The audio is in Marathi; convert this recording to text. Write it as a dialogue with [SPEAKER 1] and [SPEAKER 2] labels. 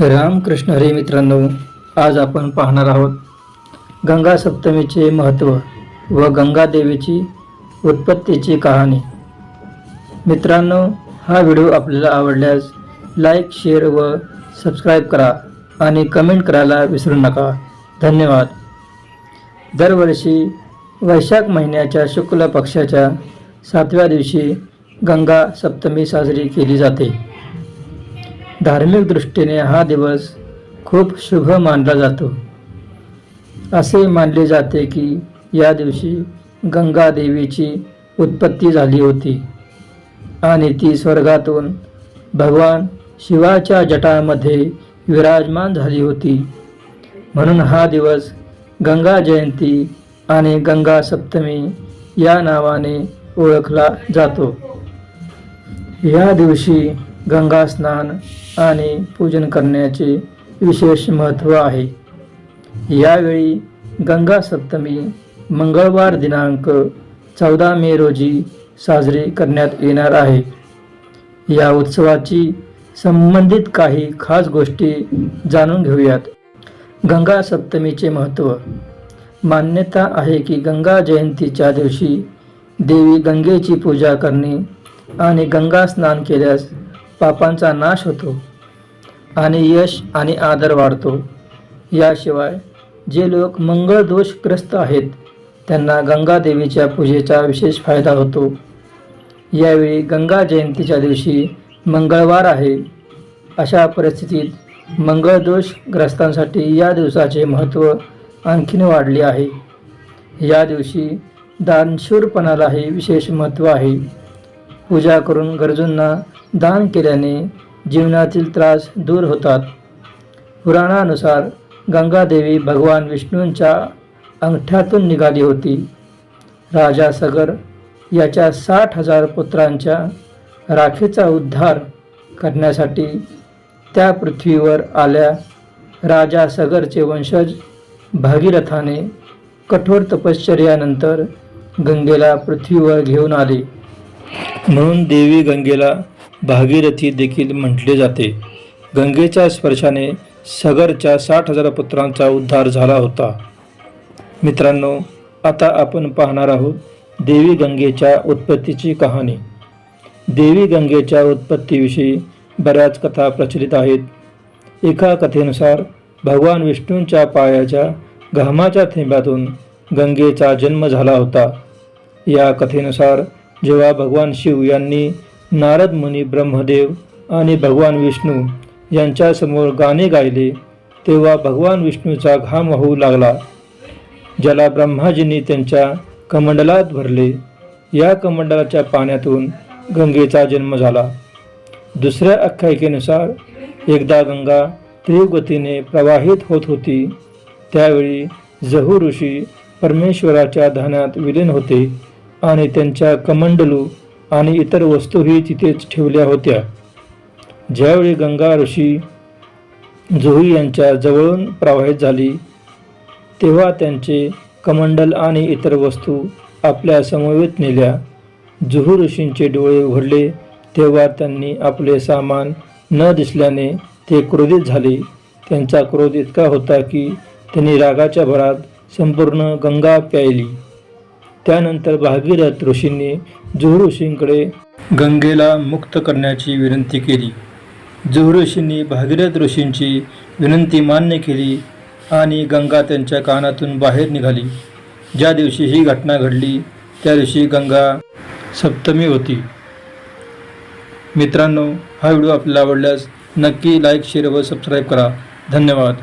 [SPEAKER 1] रामकृष्ण हरे मित्रांनो आज आपण पाहणार आहोत गंगा सप्तमीचे महत्त्व व गंगादेवीची उत्पत्तीची कहाणी. मित्रांनो हा व्हिडिओ आपल्याला आवडल्यास लाईक शेअर व सबस्क्राईब करा आणि कमेंट करायला विसरू नका. धन्यवाद. दरवर्षी वैशाख महिन्याच्या शुक्ल पक्षाच्या सातव्या दिवशी गंगा सप्तमी साजरी केली जाते. धार्मिक दृष्टीने हा दिवस खूप शुभ मानला जातो. असे मानले जाते की या दिवशी गंगा देवीची उत्पत्ती झाली होती आणि ती स्वर्गातून भगवान शिवाच्या जटामध्ये विराजमान झाली होती. म्हणून हा दिवस गंगा जयंती आणि गंगा सप्तमी या नावाने ओळखला जातो. या दिवशी गंगा स्नान आणि पूजन करण्याचे विशेष महत्त्व आहे. यावेळी गंगा सप्तमी मंगळवार दिनांक चौदा मे रोजी साजरी करण्यात येणार आहे. या उत्सवाची संबंधित काही खास गोष्टी जाणून घेऊयात. गंगा सप्तमीचे महत्त्व. मान्यता आहे की गंगा जयंतीच्या दिवशी देवी गंगेची पूजा करणे आणि गंगा स्नान केल्यास पापांचा नाश होतो आणि यश आणि आदर वाढतो. याशिवाय जे लोक मंगळदोषग्रस्त आहेत त्यांना गंगा देवीच्या पूजेचा विशेष फायदा होतो. यावेळी गंगा जयंतीच्या दिवशी मंगळवार आहे. अशा परिस्थितीत मंगळदोषग्रस्तांसाठी या दिवसाचे महत्त्व आणखीन वाढले आहे. या दिवशी दानशूरपणालाही विशेष महत्त्व आहे. पूजा करून गरजूंना दान केल्याने जीवनातील त्रास दूर होतात. पुराणानुसार गंगादेवी भगवान विष्णूंच्या अंगठ्यातून निघाली होती. राजा सगर याच्या साठ हजार पुत्रांच्या राखेचा उद्धार करण्यासाठी त्या पृथ्वीवर आल्या. राजा सगरचे वंशज भागीरथाने कठोर तपश्चर्यानंतर गंगेला पृथ्वीवर घेऊन आले. म्हणून देवी गंगेला भागीरथी देखील म्हटले जाते. गंगेच्या स्पर्शाने सगरच्या साठ हजार पुत्रांचा उद्धार झाला होता. मित्रांनो आता आपण पाहणार आहोत देवी गंगेच्या उत्पत्तीची कहाणी. देवी गंगेच्या उत्पत्तीविषयी बऱ्याच कथा प्रचलित आहेत. एका कथेनुसार भगवान विष्णूंच्या पायाच्या घामाच्या थेंबातून गंगेचा जन्म झाला होता. या कथेनुसार जेव्हा भगवान शिव यांनी नारद मुनी ब्रह्मदेव आणि भगवान विष्णू यांच्यासमोर गाणे गायले तेव्हा भगवान विष्णूचा घाम होऊ लागला. ज्याला ब्रह्माजींनी त्यांच्या कमंडलात भरले या कमंडलाच्या पाण्यातून गंगेचा जन्म झाला. दुसऱ्या आख्यायिकेनुसार एकदा गंगा तीव्रगतीने प्रवाहित होत होती त्यावेळी जहू ऋषी परमेश्वराच्या ध्यानात विलीन होते. आणि त्यांच्या कमंडलू आणि इतर वस्तूही तिथेच ठेवल्या होत्या. ज्यावेळी गंगा ऋषी जुहू यांच्या जवळून प्रवाहित झाली तेव्हा त्यांचे कमंडल आणि इतर वस्तू आपल्या समवेत नेल्या. जुहू ऋषींचे डोळे उघडले तेव्हा त्यांनी आपले सामान न दिसल्याने ते क्रोधित झाले. त्यांचा क्रोध इतका होता की त्यांनी रागाच्या भरात संपूर्ण गंगा प्यायली. त्यानंतर भागीरथ ऋषींनी जुहू ऋषींकडे गंगेला मुक्त करण्याची विनंती केली. जुहू ऋषींनी भागीरथ ऋषींची विनंती मान्य केली आणि गंगा त्यांच्या कानातून बाहेर निघाली. ज्या दिवशी ही घटना घडली त्या दिवशी गंगा सप्तमी होती. मित्रांनो हा व्हिडिओ आपल्याला आवडल्यास नक्की लाईक शेअर व सबस्क्राईब करा. धन्यवाद.